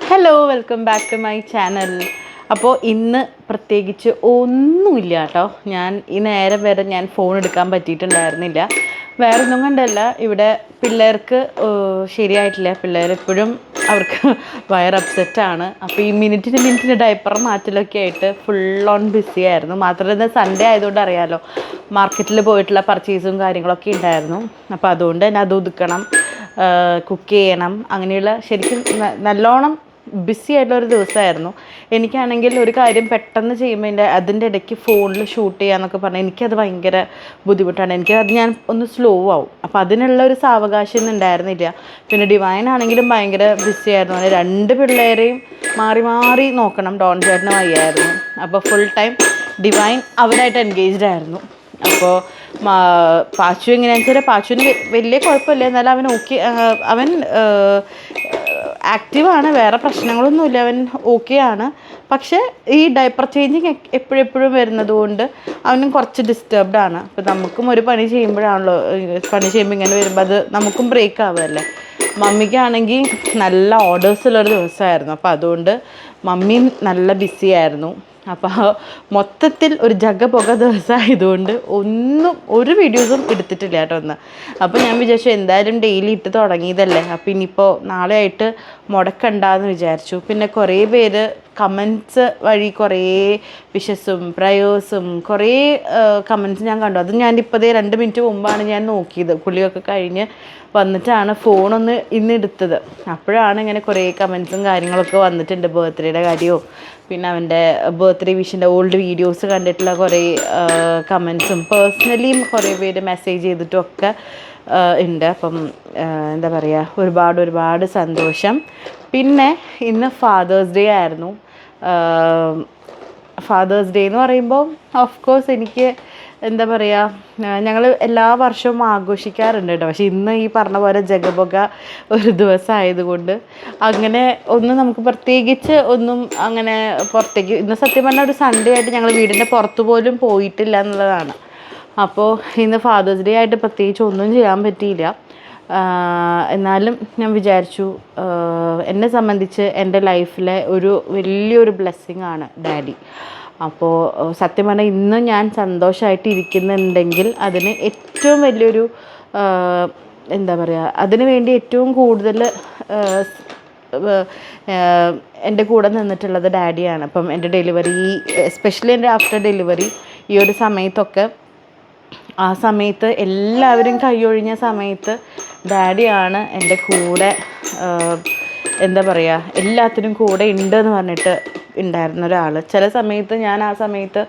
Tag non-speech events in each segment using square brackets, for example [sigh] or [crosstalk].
Hello welcome back to my channel അപ്പോൾ ഇന്ന് പ്രത്യേകിച്ച് ഒന്നുമില്ല കേട്ടോ. ഞാൻ ഈ നേരം വരെ ഞാൻ ഫോൺ എടുക്കാൻ പറ്റിയിട്ടുണ്ടായിരുന്നില്ല. വേറെ ഒന്നും കണ്ടല്ല. ഇവിടെ പിള്ളേർക്ക് ശരിയായിട്ടില്ല. പിള്ളേർ എപ്പോഴും അവർക്ക് [laughs] വയർ അപ്സെറ്റാണ് അപ്പോൾ ഈ മിനിറ്റിന് മിനിറ്റിന് ഡൈപ്പർ മാറ്റലൊക്കെ ആയിട്ട് ഫുൾ ഓൺ ബിസി ആയിരുന്നു. മാത്രമല്ല സൺഡേ ആയതുകൊണ്ട് അറിയാമല്ലോ മാർക്കറ്റിൽ പോയിട്ടുള്ള പർച്ചേസും കാര്യങ്ങളൊക്കെ ഉണ്ടായിരുന്നു. അപ്പോൾ അതുകൊണ്ട് തന്നെ അത് ഒതുക്കണം. കുക്ക് ചെയ്യണം. അങ്ങനെയുള്ള ശരിക്കും നല്ലോണം ബിസി ആയിട്ടുള്ള ഒരു ദിവസമായിരുന്നു എനിക്കാണെങ്കിൽ ഒരു കാര്യം പെട്ടെന്ന് ചെയ്യുമ്പോൾ എന്റെ അതിന്റെ ഇടയ്ക്ക് ഫോണിൽ ഷൂട്ട് ചെയ്യാന്നൊക്കെ പറഞ്ഞാൽ എനിക്കത് ഭയങ്കര ബുദ്ധിമുട്ടാണ്. എനിക്ക് അത് ഞാൻ ഒന്ന് സ്ലോ ആവും. അപ്പോൾ അതിനുള്ള ഒരു സാവകാശം ഒന്നും ഉണ്ടായിരുന്നില്ല. പിന്നെ ഡിവൈൻ ആണെങ്കിലും ഭയങ്കര ബിസി ആയിരുന്നു. അങ്ങനെ രണ്ട് പിള്ളേരെയും മാറി മാറി നോക്കണം. ഡോൺ ചേട്ടന് വയ്യായിരുന്നു അപ്പോൾ ഫുൾ ടൈം ഡിവൈൻ അവരായിട്ട് എൻഗേജ്ഡ് ആയിരുന്നു. അപ്പോൾ പാച്ചു എങ്ങനെയാണെന്ന് വെച്ചാൽ പാച്ചുവിന് വലിയ കുഴപ്പമില്ല. എന്നാലും അവൻ ഓക്കെ അവൻ ആക്റ്റീവാണ്. വേറെ പ്രശ്നങ്ങളൊന്നുമില്ല. അവൻ ഓക്കെ ആണ് പക്ഷേ ഈ ഡയപ്പർ ചേഞ്ചിങ് എപ്പോഴെപ്പോഴും വരുന്നത് കൊണ്ട് അവനും കുറച്ച് ഡിസ്റ്റർബ്ഡ് ആണ്. അപ്പോൾ നമുക്കും ഒരു പണി ചെയ്യുമ്പോഴാണല്ലോ പണി ചെയ്യുമ്പോൾ ഇങ്ങനെ വരുമ്പോൾ അത് നമുക്കും ബ്രേക്ക് ആവുമല്ലേ മമ്മിക്കാണെങ്കിൽ നല്ല ഓർഡേഴ്സ് ഉള്ളൊരു ദിവസമായിരുന്നു. അപ്പോൾ അതുകൊണ്ട് മമ്മിയും നല്ല ബിസി ആയിരുന്നു. അപ്പോൾ മൊത്തത്തിൽ ഒരു ജഗ പുക ദിവസമായതുകൊണ്ട് ഒന്നും ഒരു വീഡിയോസും എടുത്തിട്ടില്ല കേട്ടോ ഒന്ന് അപ്പോൾ ഞാൻ വിചാരിച്ചു എന്തായാലും ഡെയിലി ഇട്ട് തുടങ്ങിയതല്ലേ. അപ്പോൾ ഇനിയിപ്പോൾ നാളെ ആയിട്ട് മുടക്കണ്ടെന്ന് വിചാരിച്ചു. പിന്നെ കുറേ പേര് കമൻസ് വഴി കുറേ വിഷസും പ്രയോസും കുറേ കമൻസ് ഞാൻ കണ്ടു. അത് ഞാൻ ഇപ്പോൾ രണ്ട് മിനിറ്റ് മുമ്പാണ് ഞാൻ നോക്കിയത്. കുളിയൊക്കെ കഴിഞ്ഞ് വന്നിട്ടാണ് ഫോണൊന്ന് ഇന്ന് എടുത്തത്. അപ്പോഴാണ് ഇങ്ങനെ കുറേ കമൻസും കാര്യങ്ങളൊക്കെ വന്നിട്ടുണ്ട് ബർത്ത്ഡേയുടെ കാര്യവും. പിന്നെ അവന്റെ ബർത്ത്ഡേ വിഷിന്റെ ഓൾഡ് വീഡിയോസ് കണ്ടിട്ടുള്ള കുറേ കമൻസും പേഴ്സണലിയും കുറേ പേര് മെസ്സേജ് ചെയ്തിട്ടും ഒക്കെ ഉണ്ട്. അപ്പം എന്താ പറയുക ഒരുപാട് ഒരുപാട് സന്തോഷം. പിന്നെ ഇന്ന് ഫാദേഴ്സ് ഡേ ആയിരുന്നു. ഫാദേഴ്സ് ഡേ എന്ന് പറയുമ്പോൾ ഓഫ് കോഴ്സ് എനിക്ക് എന്താ പറയുക ഞങ്ങൾ എല്ലാ വർഷവും ആഘോഷിക്കാറുണ്ട് കേട്ടോ പക്ഷേ ഇന്ന് ഈ പറഞ്ഞ പോലെ ജഗപൊക ഒരു ദിവസം ആയതുകൊണ്ട് അങ്ങനെ ഒന്നും നമുക്ക് പ്രത്യേകിച്ച് ഒന്നും അങ്ങനെ പുറത്തേക്ക് ഇന്ന് സത്യം പറഞ്ഞാൽ ഒരു സൺഡേ ആയിട്ട് ഞങ്ങൾ വീടിന്റെ പുറത്ത് പോലും പോയിട്ടില്ല എന്നുള്ളതാണ്. അപ്പോൾ ഇന്ന് ഫാദേഴ്സ് ഡേ ആയിട്ട് പ്രത്യേകിച്ച് ഒന്നും ചെയ്യാൻ പറ്റിയില്ല. എന്നാലും ഞാൻ വിചാരിച്ചു എന്നെ സംബന്ധിച്ച് എന്റെ ലൈഫിലെ ഒരു വലിയൊരു ബ്ലെസ്സിങ് ആണ് ഡാഡി. അപ്പോൾ സത്യം പറഞ്ഞാൽ ഇന്ന് ഞാൻ സന്തോഷമായിട്ട് ഇരിക്കുന്നുണ്ടെങ്കിൽ അതിന് ഏറ്റവും വലിയൊരു എന്താ പറയുക അതിന് വേണ്ടി ഏറ്റവും കൂടുതൽ എന്റെ കൂടെ നിന്നിട്ടുള്ളത് ഡാഡിയാണ്. അപ്പം എന്റെ ഡെലിവറി എസ്പെഷ്യലി എന്റെ ആഫ്റ്റർ ഡെലിവറി ഈ ഒരു സമയത്തൊക്കെ ആ സമയത്ത് എല്ലാവരും കൈയൊഴിഞ്ഞ സമയത്ത് ഡാഡിയാണ് എന്റെ കൂടെ എന്താ പറയുക എല്ലാത്തിനും കൂടെ ഉണ്ട് എന്ന് പറഞ്ഞിട്ട് ഉണ്ടായിരുന്ന ഒരാൾ ചില സമയത്ത് ഞാൻ ആ സമയത്ത്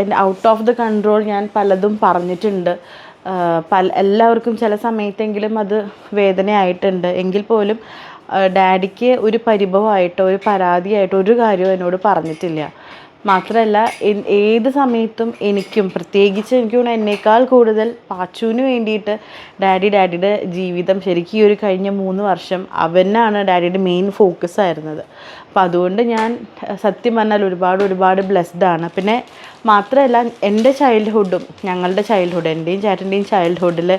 എന്റെ ഔട്ട് ഓഫ് ദ കൺട്രോൾ ഞാൻ പലതും പറഞ്ഞിട്ടുണ്ട്. പല എല്ലാവർക്കും ചില സമയത്തെങ്കിലും അത് വേദനയായിട്ടുണ്ട്. എങ്കിൽ പോലും ഡാഡിക്ക് ഒരു പരിഭവമായിട്ടോ ഒരു പരാതിയായിട്ടോ ഒരു കാര്യവും എന്നോട് പറഞ്ഞിട്ടില്ല. മാത്രമല്ല ഏത് സമയത്തും എനിക്കും പ്രത്യേകിച്ച് എനിക്ക് തോന്നുന്നു എന്നേക്കാൾ കൂടുതൽ പാച്ചുവിന് വേണ്ടിയിട്ട് ഡാഡി ഡാഡിയുടെ ജീവിതം ശരിക്കും ഈ ഒരു കഴിഞ്ഞ മൂന്ന് വർഷം അവനാണ് ഡാഡിയുടെ മെയിൻ ഫോക്കസ് ആയിരുന്നത്. അപ്പോൾ അതുകൊണ്ട് ഞാൻ സത്യം പറഞ്ഞാൽ ഒരുപാട് ഒരുപാട് ബ്ലെസ്ഡ് ആണ്. പിന്നെ മാത്രമല്ല എന്റെ ചൈൽഡ്ഹുഡും ഞങ്ങളുടെ ചൈൽഡ്ഹുഡ് എന്റെയും ചേട്ടന്റെയും ചൈൽഡ്ഹുഡിൽ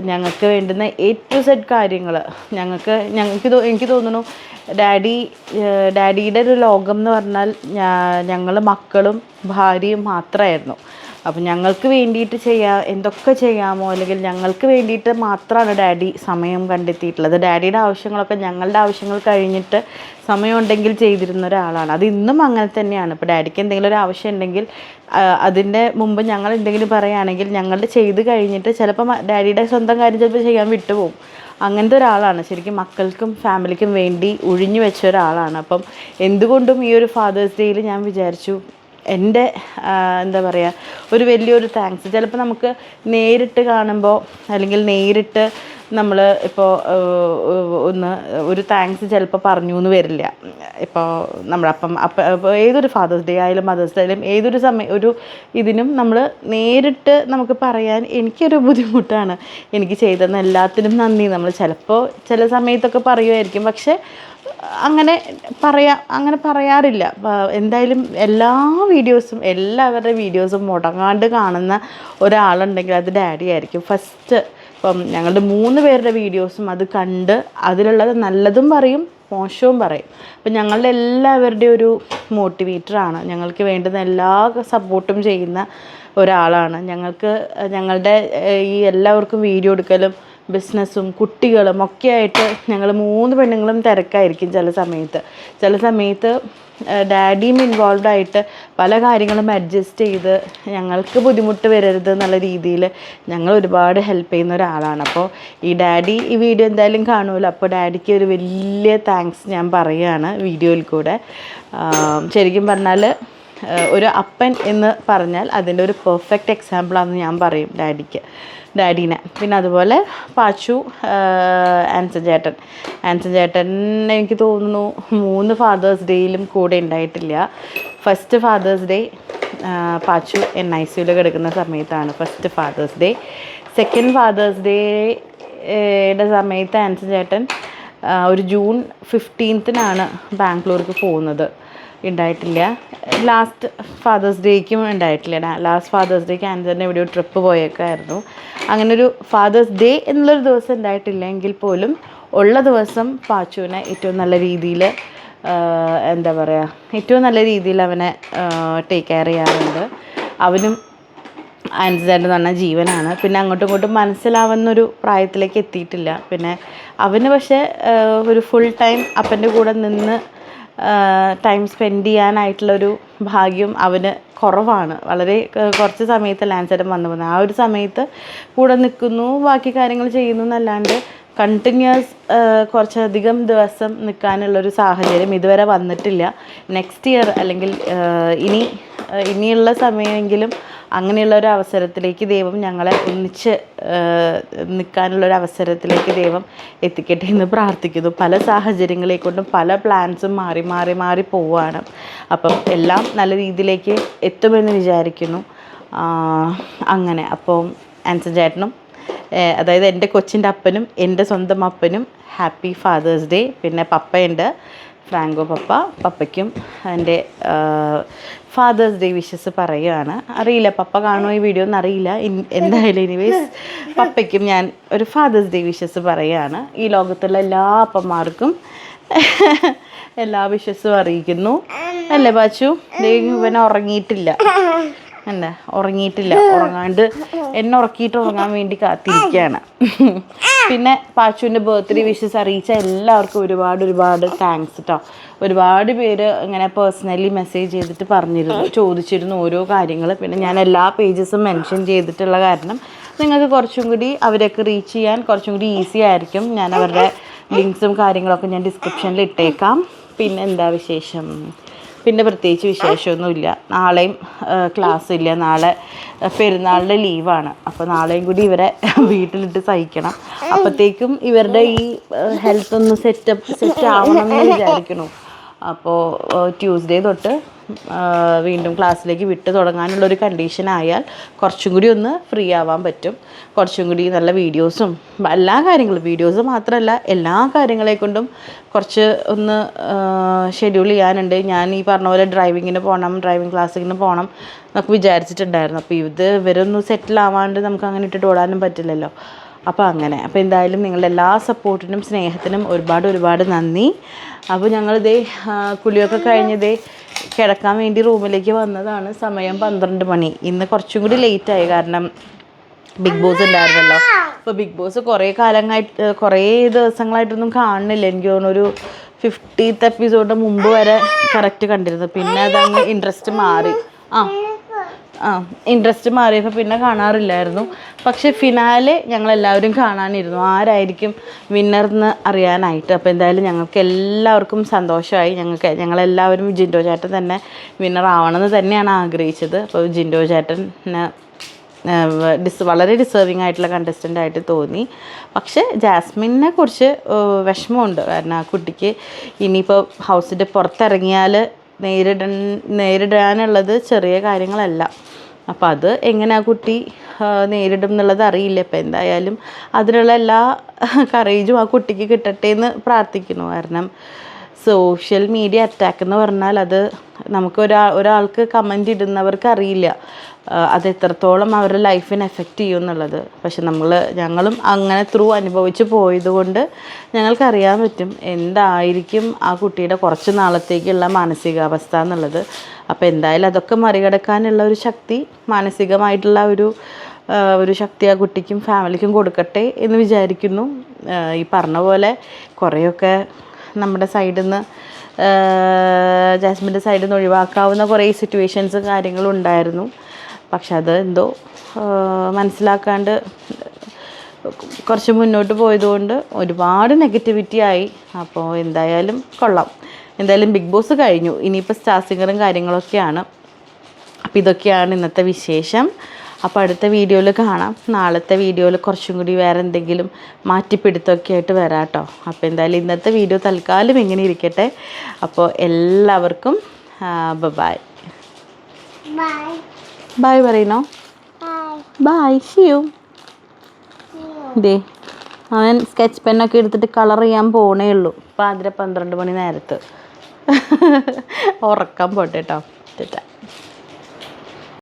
ഞങ്ങൾക്ക് വേണ്ടുന്ന എ ടു സെഡ് കാര്യങ്ങൾ ഞങ്ങൾക്ക് ഞങ്ങൾക്ക് എനിക്ക് തോന്നുന്നു ഡാഡി ഡാഡിയുടെ ഒരു ലോകം എന്ന് പറഞ്ഞാൽ ഞങ്ങൾ മക്കളും ഭാര്യയും മാത്രമായിരുന്നു അപ്പം ഞങ്ങൾക്ക് വേണ്ടിയിട്ട് ചെയ്യാ എന്തൊക്കെ ചെയ്യാമോ അല്ലെങ്കിൽ ഞങ്ങൾക്ക് വേണ്ടിയിട്ട് മാത്രമാണ് ഡാഡി സമയം കണ്ടെത്തിയിട്ടുള്ളത്. ഡാഡിയുടെ ആവശ്യങ്ങളൊക്കെ ഞങ്ങളുടെ ആവശ്യങ്ങൾ കഴിഞ്ഞിട്ട് സമയമുണ്ടെങ്കിൽ ചെയ്തിരുന്ന ഒരാളാണ്. അത് ഇന്നും അങ്ങനെ തന്നെയാണ്. ഇപ്പോൾ ഡാഡിക്ക് എന്തെങ്കിലും ഒരു ആവശ്യം ഉണ്ടെങ്കിൽ അതിന്റെ മുമ്പ് ഞങ്ങൾ എന്തെങ്കിലും പറയുകയാണെങ്കിൽ ഞങ്ങളുടെ ചെയ്ത് കഴിഞ്ഞിട്ട് ചിലപ്പോൾ ഡാഡിയുടെ സ്വന്തം കാര്യം ചിലപ്പോൾ ചെയ്യാൻ വിട്ടുപോകും. അങ്ങനത്തെ ഒരാളാണ്. ശരിക്കും മക്കൾക്കും ഫാമിലിക്കും വേണ്ടി ഒഴിഞ്ഞു വെച്ച ഒരാളാണ്. അപ്പം എന്തുകൊണ്ടും ഈ ഒരു ഫാദേഴ്സ് ഡേയിൽ ഞാൻ വിചാരിച്ചു എന്റെ എന്താ പറയുക ഒരു വലിയൊരു താങ്ക്സ് ചിലപ്പോൾ നമുക്ക് നേരിട്ട് കാണുമ്പോൾ അല്ലെങ്കിൽ നേരിട്ട് നമ്മൾ ഇപ്പോൾ ഒന്ന് ഒരു താങ്ക്സ് ചിലപ്പോൾ പറഞ്ഞു എന്ന് വരില്ല. ഇപ്പോൾ നമ്മളപ്പം അപ്പം ഏതൊരു ഫാദേഴ്സ് ഡേ ആയാലും മദേഴ്സ് ഡേ ആയാലും ഏതൊരു സമയം ഒരു ഇതിനും നമ്മൾ നേരിട്ട് നമുക്ക് പറയാൻ എനിക്കൊരു ബുദ്ധിമുട്ടാണ്. എനിക്ക് ചെയ്തതെന്ന് എല്ലാത്തിനും നന്ദി. നമ്മൾ ചിലപ്പോൾ ചില സമയത്തൊക്കെ പറയുമായിരിക്കും പക്ഷേ അങ്ങനെ പറയാ അങ്ങനെ പറയാറില്ല. എന്തായാലും എല്ലാ വീഡിയോസും എല്ലാവരുടെ വീഡിയോസും മുടങ്ങാണ്ട് കാണുന്ന ഒരാളുണ്ടെങ്കിൽ അത് ഡാഡി ആയിരിക്കും. ഫസ്റ്റ് ഇപ്പം ഞങ്ങളുടെ മൂന്ന് പേരുടെ വീഡിയോസും അത് കണ്ട് അതിലുള്ളത് നല്ലതും പറയും മോശവും പറയും. അപ്പം ഞങ്ങളുടെ എല്ലാവരുടെയും ഒരു മോട്ടിവേറ്ററാണ് ഞങ്ങൾക്ക് വേണ്ടുന്ന എല്ലാ സപ്പോർട്ടും ചെയ്യുന്ന ഒരാളാണ്. ഞങ്ങൾക്ക് ഞങ്ങളുടെ ഈ എല്ലാവർക്കും വീഡിയോ എടുക്കലും ബിസിനസ്സും കുട്ടികളും ഒക്കെ ആയിട്ട് ഞങ്ങൾ മൂന്ന് പെണ്ണുങ്ങളും തിരക്കായിരിക്കും ചില സമയത്ത്. ചില സമയത്ത് ഡാഡിയും ഇൻവോൾവ് ആയിട്ട് പല കാര്യങ്ങളും അഡ്ജസ്റ്റ് ചെയ്ത് ഞങ്ങൾക്ക് ബുദ്ധിമുട്ട് വരരുത് എന്നുള്ള രീതിയിൽ ഞങ്ങൾ ഒരുപാട് ഹെൽപ്പ് ചെയ്യുന്ന ഒരാളാണ്. അപ്പോൾ ഈ ഡാഡി ഈ വീഡിയോ എന്തായാലും കാണുമല്ലോ. അപ്പോൾ ഡാഡിക്ക് ഒരു വലിയ താങ്ക്സ് ഞാൻ പറയുകയാണ് വീഡിയോയിൽ കൂടെ. ശരിക്കും പറഞ്ഞാൽ ഒരു അപ്പൻ എന്ന് പറഞ്ഞാൽ അതിന്റെ ഒരു പെർഫെക്റ്റ് എക്സാമ്പിളാണെന്ന് ഞാൻ പറയും ഡാഡിക്ക് ഡാഡീനെ. പിന്നെ അതുപോലെ പാച്ചു ആൻസൻ ചേട്ടൻ. ആൻസൺ ചേട്ടൻ എനിക്ക് തോന്നുന്നു മൂന്ന് ഫാദേഴ്സ് ഡേയിലും കൂടെ ഉണ്ടായിട്ടില്ല. First Father's Day Pachu N I സിയിൽ കിടക്കുന്ന സമയത്താണ് first Father's Day second Father's ഡേയുടെ സമയത്ത് ആൻസൻ ചേട്ടൻ ഒരു ജൂൺ ഫിഫ്റ്റീൻത്തിനാണ് ബാംഗ്ലൂർക്ക് പോകുന്നത്. ഉണ്ടായിട്ടില്ല. ലാസ്റ്റ് ഫാദേഴ്സ് ഡേക്കും ഉണ്ടായിട്ടില്ല. ലാസ്റ്റ് ഫാദേഴ്സ് ഡേക്ക് ആൻസറിന്റെ എവിടെയോ ട്രിപ്പ് പോയേക്കായിരുന്നു അങ്ങനെ ഒരു ഫാദേഴ്സ് ഡേ എന്നുള്ളൊരു ദിവസം ഉണ്ടായിട്ടില്ല എങ്കിൽ പോലും ഉള്ള ദിവസം പാച്ചുവിനെ ഏറ്റവും നല്ല രീതിയിൽ എന്താ പറയുക ഏറ്റവും നല്ല രീതിയിൽ അവനെ ടേക്ക് കെയർ ചെയ്യാറുണ്ട്. അവനും ആൻസിഡന്റ് എന്ന് പറഞ്ഞാൽ ജീവനാണ്. പിന്നെ അങ്ങോട്ടും ഇങ്ങോട്ടും മനസ്സിലാവുന്നൊരു പ്രായത്തിലേക്ക് എത്തിയിട്ടില്ല. പിന്നെ അവന് പക്ഷേ ഒരു ഫുൾ ടൈം അപ്പന്റെ കൂടെ നിന്ന് ടൈം സ്പെൻഡ് ചെയ്യാനായിട്ടുള്ളൊരു ഭാഗ്യം അവന് കുറവാണ്. വളരെ കുറച്ച് സമയത്ത് ലാൻസേട്ടൻ വന്നു പോകുന്നത് ആ ഒരു സമയത്ത് കൂടെ നിൽക്കുന്നു ബാക്കി കാര്യങ്ങൾ ചെയ്യുന്നു എന്നല്ലാണ്ട് കണ്ടിന്യൂസ് കുറച്ചധികം ദിവസം നിൽക്കാനുള്ളൊരു സാഹചര്യം ഇതുവരെ വന്നിട്ടില്ല. നെക്സ്റ്റ് ഇയർ അല്ലെങ്കിൽ ഇനി ഇനിയുള്ള സമയമെങ്കിലും അങ്ങനെയുള്ള ഒരു അവസരത്തിലേക്ക് ദൈവം ഞങ്ങളെ ഒന്നിച്ച് നിൽക്കാനുള്ള ഒരു അവസരത്തിലേക്ക് ദൈവം എത്തിക്കട്ടെ എന്ന് പ്രാർത്ഥിക്കുന്നു. പല സാഹചര്യങ്ങളെ കൊണ്ടും പല പ്ലാൻസും മാറി മാറി മാറി പോവുകയാണ്. അപ്പം എല്ലാം നല്ല രീതിയിലേക്ക് എത്തുമെന്ന് വിചാരിക്കുന്നു. അങ്ങനെ. അപ്പം ആൻസൺ ചേട്ടനും അതായത് എന്റെ കൊച്ചിന്റെ അപ്പനും എന്റെ സ്വന്തം അപ്പനും ഹാപ്പി ഫാദേഴ്സ് ഡേ. പിന്നെ പപ്പയുണ്ട്. ഫ്രാങ്കോ പപ്പ പപ്പയ്ക്കും എന്റെ ഫാദേഴ്സ് ഡേ വിഷസ് പറയുകയാണ് അറിയില്ല പപ്പ കാണുമോ ഈ വീഡിയോ എന്നറിയില്ല എന്തായാലും എനിവേസ് പപ്പയ്ക്കും ഞാൻ ഒരു ഫാദേഴ്സ് ഡേ വിഷസ് പറയുകയാണ് ഈ ലോകത്തുള്ള എല്ലാ അപ്പന്മാർക്കും എല്ലാ വിഷസും അറിയിക്കുന്നു. അല്ലേ ബാച്ചു? ഇവൻ ഉറങ്ങിയിട്ടില്ല. എന്താ ഉറങ്ങിയിട്ടില്ല. ഉറങ്ങാണ്ട് എന്നെ ഉറക്കിയിട്ട് ഉറങ്ങാൻ വേണ്ടി കാത്തിരിക്കുകയാണ്. പിന്നെ പാച്ചുവിന്റെ ബർത്ത്ഡേ വിഷസ് അറിയിച്ച എല്ലാവർക്കും ഒരുപാട് ഒരുപാട് താങ്ക്സ് കേട്ടോ ഒരുപാട് പേര് ഇങ്ങനെ പേഴ്സണലി മെസ്സേജ് ചെയ്തിട്ട് പറഞ്ഞിരുന്നു ചോദിച്ചിരുന്നു ഓരോ കാര്യങ്ങൾ. പിന്നെ ഞാൻ എല്ലാ പേജസും മെൻഷൻ ചെയ്തിട്ടുള്ള കാരണം നിങ്ങൾക്ക് കുറച്ചും കൂടി അവരൊക്കെ റീച്ച് ചെയ്യാൻ കുറച്ചും കൂടി ഈസി ആയിരിക്കും. ഞാൻ അവരുടെ ലിങ്ക്സും കാര്യങ്ങളൊക്കെ ഞാൻ ഡിസ്ക്രിപ്ഷനിൽ ഇട്ടേക്കാം. പിന്നെ എന്താ വിശേഷം? പിന്നെ പ്രത്യേകിച്ച് വിശേഷമൊന്നുമില്ല. നാളെയും ക്ലാസ് ഇല്ല നാളെ പെരുന്നാളിന്റെ ലീവാണ്. അപ്പോൾ നാളെയും കൂടി ഇവരെ വീട്ടിലിട്ട് സഹിക്കണം. അപ്പോഴത്തേക്കും ഇവരുടെ ഈ ഹെൽത്ത് ഒന്ന് സെറ്റപ്പ് സെറ്റ് ആവണം എന്ന് വിചാരിക്കണു. അപ്പോൾ ട്യൂസ്ഡേ തൊട്ട് വീണ്ടും ക്ലാസ്സിലേക്ക് വിട്ട് തുടങ്ങാനുള്ളൊരു കണ്ടീഷൻ ആയാൽ കുറച്ചും കൂടി ഒന്ന് ഫ്രീ ആവാൻ പറ്റും. കുറച്ചും കൂടി നല്ല വീഡിയോസും എല്ലാ കാര്യങ്ങളും വീഡിയോസ് മാത്രമല്ല എല്ലാ കാര്യങ്ങളെ കൊണ്ടും കുറച്ച് ഒന്ന് ഷെഡ്യൂൾ ചെയ്യാനുണ്ട്. ഞാൻ ഈ പറഞ്ഞ പോലെ ഡ്രൈവിങ്ങിന് പോകണം ഡ്രൈവിംഗ് ക്ലാസ്സിന് പോകണം എന്നൊക്കെ വിചാരിച്ചിട്ടുണ്ടായിരുന്നു. അപ്പോൾ ഇത് ഇവരൊന്നും സെറ്റിൽ ആവാണ്ട് നമുക്ക് അങ്ങനെ ഇട്ടിട്ട് ഓടാനും പറ്റില്ലല്ലോ. അപ്പോൾ അങ്ങനെ. അപ്പോൾ എന്തായാലും നിങ്ങളുടെ എല്ലാ സപ്പോർട്ടിനും സ്നേഹത്തിനും ഒരുപാട് ഒരുപാട് നന്ദി. അപ്പോൾ ഞങ്ങളിതേ കുളിയൊക്കെ കഴിഞ്ഞതേ കിടക്കാൻ വേണ്ടി റൂമിലേക്ക് വന്നതാണ്. സമയം പന്ത്രണ്ട് മണി. ഇന്ന് കുറച്ചും കൂടി ലേറ്റായി കാരണം ബിഗ് ബോസ് ഉണ്ടായിരുന്നല്ലോ. അപ്പോൾ ബിഗ് ബോസ് കുറേ കാലങ്ങളായിട്ട് കുറേ ദിവസങ്ങളായിട്ടൊന്നും കാണുന്നില്ല. എനിക്ക് തോന്നുന്നു ഒരു ഫിഫ്റ്റീത്ത് എപ്പിസോഡിന് മുമ്പ് വരെ കറക്റ്റ് കണ്ടിരുന്നു. പിന്നെ അതങ്ങ് ഇൻട്രസ്റ്റ് മാറി. ആ ആ ഇൻട്രസ്റ്റ് മാറിയപ്പോൾ പിന്നെ കാണാറില്ലായിരുന്നു. പക്ഷെ ഫിനാലെ ഞങ്ങളെല്ലാവരും കാണാനിരുന്നു. ആരായിരിക്കും വിന്നർ എന്ന് അറിയാനായിട്ട്. അപ്പോൾ എന്തായാലും ഞങ്ങൾക്ക് എല്ലാവർക്കും സന്തോഷമായി. ഞങ്ങൾക്ക് ഞങ്ങളെല്ലാവരും ജിൻഡോ ചേട്ടൻ തന്നെ വിന്നർ ആവണമെന്ന് തന്നെയാണ് ആഗ്രഹിച്ചത്. അപ്പോൾ ജിൻഡോ ചേട്ടന് ഡിസ് വളരെ ഡിസേർവിങ് ആയിട്ടുള്ള കണ്ടസ്റ്റന്റ് ആയിട്ട് തോന്നി. പക്ഷേ ജാസ്മിനെ കുറിച്ച് വിഷമമുണ്ട്. കാരണം ആ കുട്ടിക്ക് ഇനിയിപ്പോൾ ഹൗസിന്റെ പുറത്തിറങ്ങിയാൽ നേരിട നേരിടാനുള്ളത് ചെറിയ കാര്യങ്ങളല്ല. അപ്പം അത് എങ്ങനെ ആ കുട്ടി നേരിടും എന്നുള്ളത് അറിയില്ല. ഇപ്പം എന്തായാലും അതിനുള്ള എല്ലാ കറേജും ആ കുട്ടിക്ക് കിട്ടട്ടെ എന്ന് പ്രാർത്ഥിക്കുന്നു. കാരണം സോഷ്യൽ മീഡിയ അറ്റാക്ക് എന്ന് പറഞ്ഞാൽ അത് നമുക്ക് ഒരാ ഒരാൾക്ക് കമന്റ് ഇടുന്നവർക്ക് അറിയില്ല. അത് എത്രത്തോളം അവരുടെ ലൈഫിനെ എഫക്റ്റ് ചെയ്യും എന്നുള്ളത്. പക്ഷെ നമ്മൾ ഞങ്ങളും അങ്ങനെ ത്രൂ അനുഭവിച്ച് പോയതുകൊണ്ട് ഞങ്ങൾക്കറിയാൻ പറ്റും എന്തായിരിക്കും ആ കുട്ടിയുടെ കുറച്ച് നാളത്തേക്കുള്ള മാനസികാവസ്ഥ എന്നുള്ളത്. അപ്പോൾ എന്തായാലും അതൊക്കെ മറികടക്കാനുള്ള ഒരു ശക്തി മാനസികമായിട്ടുള്ള ഒരു ഒരു ശക്തി ആ കുട്ടിക്കും ഫാമിലിക്കും കൊടുക്കട്ടെ എന്ന് വിചാരിക്കുന്നു. ഈ പറഞ്ഞ പോലെ കുറേയൊക്കെ നമ്മുടെ സൈഡിൽ നിന്ന് ജാസ്മിന്റെ സൈഡിൽ നിന്ന് ഒഴിവാക്കാവുന്ന കുറേ സിറ്റുവേഷൻസ് കാര്യങ്ങളും ഉണ്ടായിരുന്നു. പക്ഷെ അത് എന്തോ മനസ്സിലാക്കാണ്ട് കുറച്ച് മുന്നോട്ട് പോയതുകൊണ്ട് ഒരുപാട് നെഗറ്റിവിറ്റി ആയി. അപ്പോൾ എന്തായാലും കൊള്ളാം. എന്തായാലും ബിഗ് ബോസ് കഴിഞ്ഞു. ഇനിയിപ്പോൾ സ്റ്റാർ സിംഗറും കാര്യങ്ങളൊക്കെയാണ്. അപ്പോൾ ഇതൊക്കെയാണ് ഇന്നത്തെ വിശേഷം. അപ്പോൾ അടുത്ത വീഡിയോയിൽ കാണാം. നാളത്തെ വീഡിയോയിൽ കുറച്ചും കൂടി വേറെ എന്തെങ്കിലും മാറ്റിപ്പിടുത്തമൊക്കെ ആയിട്ട് വരാം കേട്ടോ. അപ്പോൾ എന്തായാലും ഇന്നത്തെ വീഡിയോ തൽക്കാലം ഇങ്ങനെ ഇരിക്കട്ടെ. അപ്പോൾ എല്ലാവർക്കും ബൈ ബൈ. ബൈ. പറയണോ. ബൈ. ഷിയു ദേ അവൻ സ്കെച്ച് പെന്നൊക്കെ എടുത്തിട്ട് കളർ ചെയ്യാൻ പോണേ ഉള്ളൂ. പാതിര പന്ത്രണ്ട് മണി നേരത്ത്. ഉറക്കം പോട്ടെ കേട്ടോ.